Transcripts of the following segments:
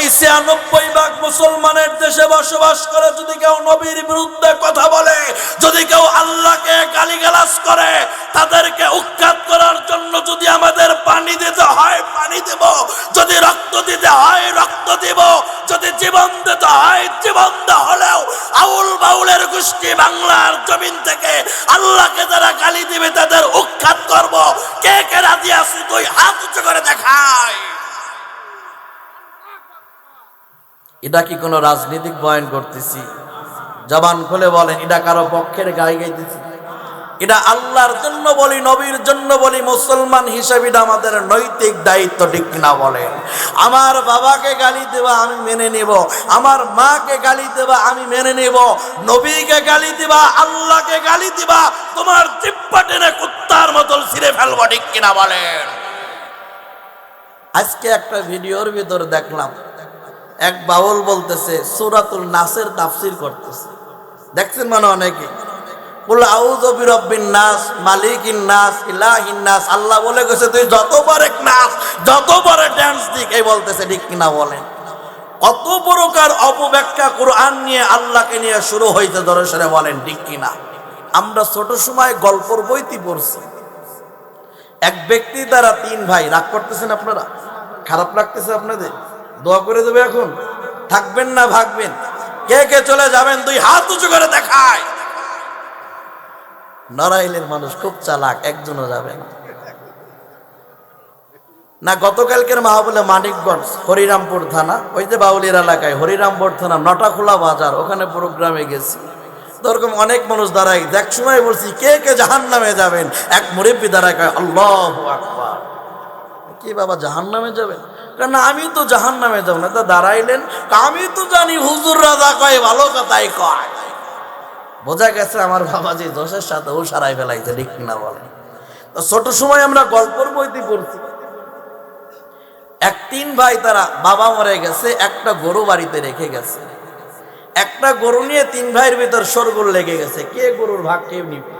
এই ছিয়ানব্বই ভাগ মুসলমানের দেশে বসবাস করে, যদি কেউ নবীর বিরুদ্ধে কথা বলে, যদি কেউ আল্লাহকে গালিগালাজ করে, তাদেরকে উৎখাত করার জন্য যদি আমাদের পানি দিতে হয়, পানি দেব। যদি রক্ত দিতে হয়, রক্ত দিব। যদি জীবন দিতে হয়, জীবন হলেও আউল বাউলের গোষ্ঠী বাংলার জমিন থেকে আল্লাহকে যারা গালি দিবে, তাদের উৎখাত করব। কে কে রাজি আছি তুই হাত উঁচু করে দেখায় এটা কি কোনো রাজনৈতিক বয়ান করতেছি? জবান খুলে বলেন, এটা কারও পক্ষের গায়ে গাইতেছি। এটা আল্লাহর জন্য বলি, নবীর জন্য বলি, মুসলমান হিসেবে আমাদের নৈতিক দায়িত্ব, ঠিক কিনা বলেন? আমার বাবাকে গালি দেবা, আমি মেনে নেব। আমার মাকে গালি দেবা, আমি মেনে নেব। নবীকে গালি দিবা, আল্লাহকে গালি দিবা, তোমার জিব্বা টেনে কুত্তার মতন ছিঁড়ে ফেলব, ঠিক কিনা বলেন? আজকে একটা ভিডিওর ভিতর দেখলাম এক বাউল বলতেছে, সুরাতুল নাসের তাফসির করতেছে। দেখছেন মানে অনেকে? বলে, আউযু বিরাব্বিন নাস, মালিকিন নাস, ইলাহিন নাস। আল্লাহ বলে গেছে, তুই যত পারে নাচ, যত পারে ড্যান্স দিক। এই বলতেছে, ঠিক কিনা বলেন? কত প্রকার অপব্যাখ্যা কোরআন নিয়ে আল্লাহকে নিয়ে শুরু হইতে ধরে সরে বলেন, ঠিক কিনা? আমরা ছোট সময় গল্পর বইতি পড়ছি। এক ব্যক্তি দ্বারা তিন ভাই, রাগ করতেছেন আপনারা? খারাপ লাগতেছে আপনাদের? দোয়া করে দেবে এখন। থাকবেন না, ভাগবেন। কে কে চলে যাবেন, দুই হাত উঁচু করে দেখায়। নড়াইলের মানুষ খুব চালাক, একজনও যাবে না। গতকালকের মাহবুলে মানিকগঞ্জ, হরিরামপুর থানা, ওই যে বাউলির এলাকায়, হরিরামপুর থানা, নটাখোলা বাজার, ওখানে প্রোগ্রামে গেছি। ওরকম অনেক মানুষ দাঁড়ায়। এক সময় বলছি, কে কে জাহান নামে যাবেন? এক মুরব্বী দাঁড়ায় আল্লাহ আকবার। কি বাবা জাহান নামে যাবেন কারণ আমি তো জাহান নামে যাব না। তা দাঁড়াইলেন আমি তো জানি হুজুর রাজা কয়, ভালো কথাই কয়। বোঝা গেছে আমার বাবা যে দোষের সাথে ও সারাই ফেলাইছে, ঠিক কিনা বলে তো ছোট সময় আমরা গল্পর বইতে পড়ছি। এক তিন ভাই তারা বাবা মরে গেছে, একটা গরু বাড়িতে রেখে গেছে। একটা গরু নিয়ে তিন ভাইয়ের ভিতর সরগোল লেগে গেছে। কে গরুর ভাগ, কে নিবে?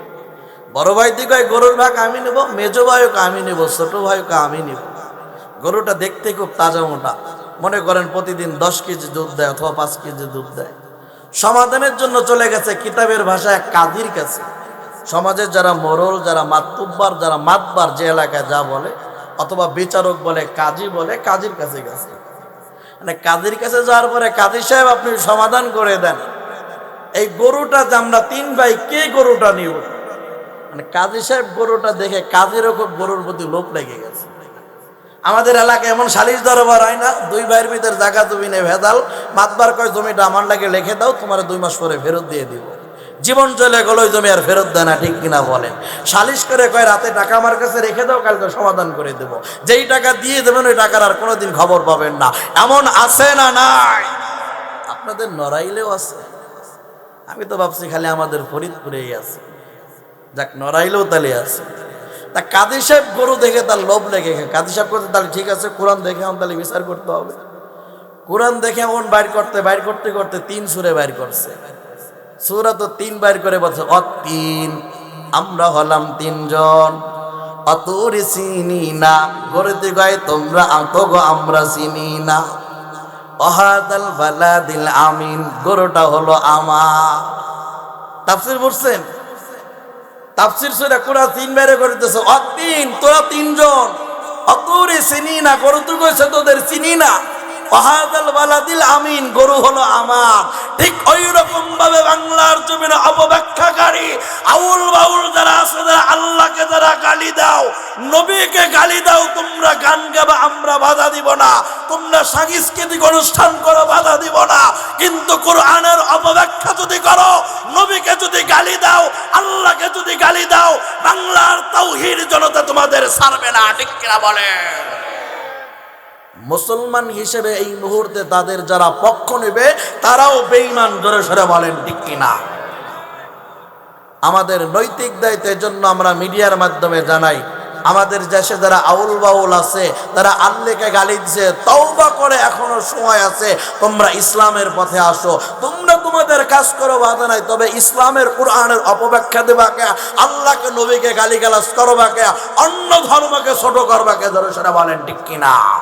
বড় ভাই দিকে গরুর ভাগ আমি নেব, মেজো ভাইকে আমি নেব, ছোট ভাইকে আমি নেব। গরুটা দেখতে খুব তাজা মোটা। মনে করেন প্রতিদিন দশ কেজি দুধ দেয় অথবা পাঁচ কেজি দুধ দেয়। সমাধানের জন্য চলে গেছে কিতাবের ভাষায় কাদির কাছে। সমাজের যারা মোরল, যারা মাতুব্বার, যারা মাতবার যে এলাকায় যা বলে, অথবা বিচারক বলে, কাজী বলে, কাজীর কাছে গেছে। মানে কাজীর কাছে যাওয়ার পরে কাজী সাহেব আপনি সমাধান করে দেন। এই গরুটা যে আমরা তিন ভাই, কে গরুটা নিব? মানে কাজী সাহেব গরুটা দেখে কাজেরও খুব গরুর প্রতি লোভ লেগে গেছে। আমাদের এলাকায় এমন সালিশ দরবার হয় না, দুই ভাইয়ের ভিতরে জায়গা তুমি নেই ভেদাল মাতবার কয় জমিটা আমার লাগে লিখে দাও, তোমার দুই মাস পরে ফেরত দিয়ে দিব। জীবন চলে গেল, ওই জমি আর ফেরত দেয় না, ঠিক কিনা বলেন সালিশ করে কয়, রাতে টাকা আমার কাছে রেখে দাও, কালকে সমাধান করে দেব। যেই টাকা দিয়ে দেবেন, ওই টাকার আর কোনোদিন খবর পাবেন না। এমন আছে না নাই? আপনাদের নড়াইলেও আছে। আমি তো ভাবছি খালি আমাদের ফরিদপুরেই আছে। যাক, নড়াইলেও তাহলে আছে। তা কাদি সাহেব গরু দেখে তার লোভ লেগে গেছে। কাদি সাহেব করতে তাহলে ঠিক আছে, কোরআন দেখে এখন তাহলে বিচার করতে হবে। কোরআন দেখে এমন বাইর করতে বাইর করতে করতে তিন সুরে বাইর করছে। সুরা তো তিন বাইর করে বলছে অ তিন, আমরা হলাম তিনজন। অতুর চিনি না গড়তে গায়ে তোমরা গো আমরা চিনি না। অহাদাল বালাদিল আমিন, গরুটা হলো আমা তাফসির বলছেন তাফসির সুরা কুরা তিন বাইরে করিতেছে অতিন তোরা তিনজন। অতুরে চিনি না গরু তুই কইছে তোদের চিনি না ওহাদাল বালাদিল আমিন, গরু হলো আমার। ঠিক ওই রকম ভাবে বাংলার অপব্যাখ্যাকারী, আউল বাউল যারা আছে, যারা আল্লাহকে যারা গালি দাও, নবীকে গালি দাও, তোমরা গান গাবা, আমরা বাধা দিব না। তোমরা সাংস্কৃতিক অনুষ্ঠান করো, বাধা দিব না। কিন্তু কোরআনের অপব্যাখ্যা যদি করো, নবীকে যদি গালি দাও আল্লাহকে যদি গালি দাও, বাংলার তৌহির জনতা তোমাদের সারবে না, ঠিক কিনা বলে? মুসলমান হিসেবে এই মুহূর্তে তাদের যারা পক্ষ নেবে, তারাও বেঈমান জোরে সরে বলেন, ঠিক কিনা? আমাদের নৈতিক দায়িত্বের জন্য আমরা মিডিয়ার মাধ্যমে জানাই আমাদের দেশে যারা আউল বাউল আছে, তারা আল্লেকে গালি দিছে, তওবা করে এখনও সময় আছে, তোমরা ইসলামের পথে আসো। তোমরা তোমাদের কাজ করো, বাধা নাই, তবে ইসলামের কোরআনের অপব্যাখ্যা দেবা কে? আল্লাহকে, নবীকে গালি গালাজ করবাকে অন্য ধর্মকে ছোট করবা কে? ধরো সেটা বলেন, ঠিক কিনা?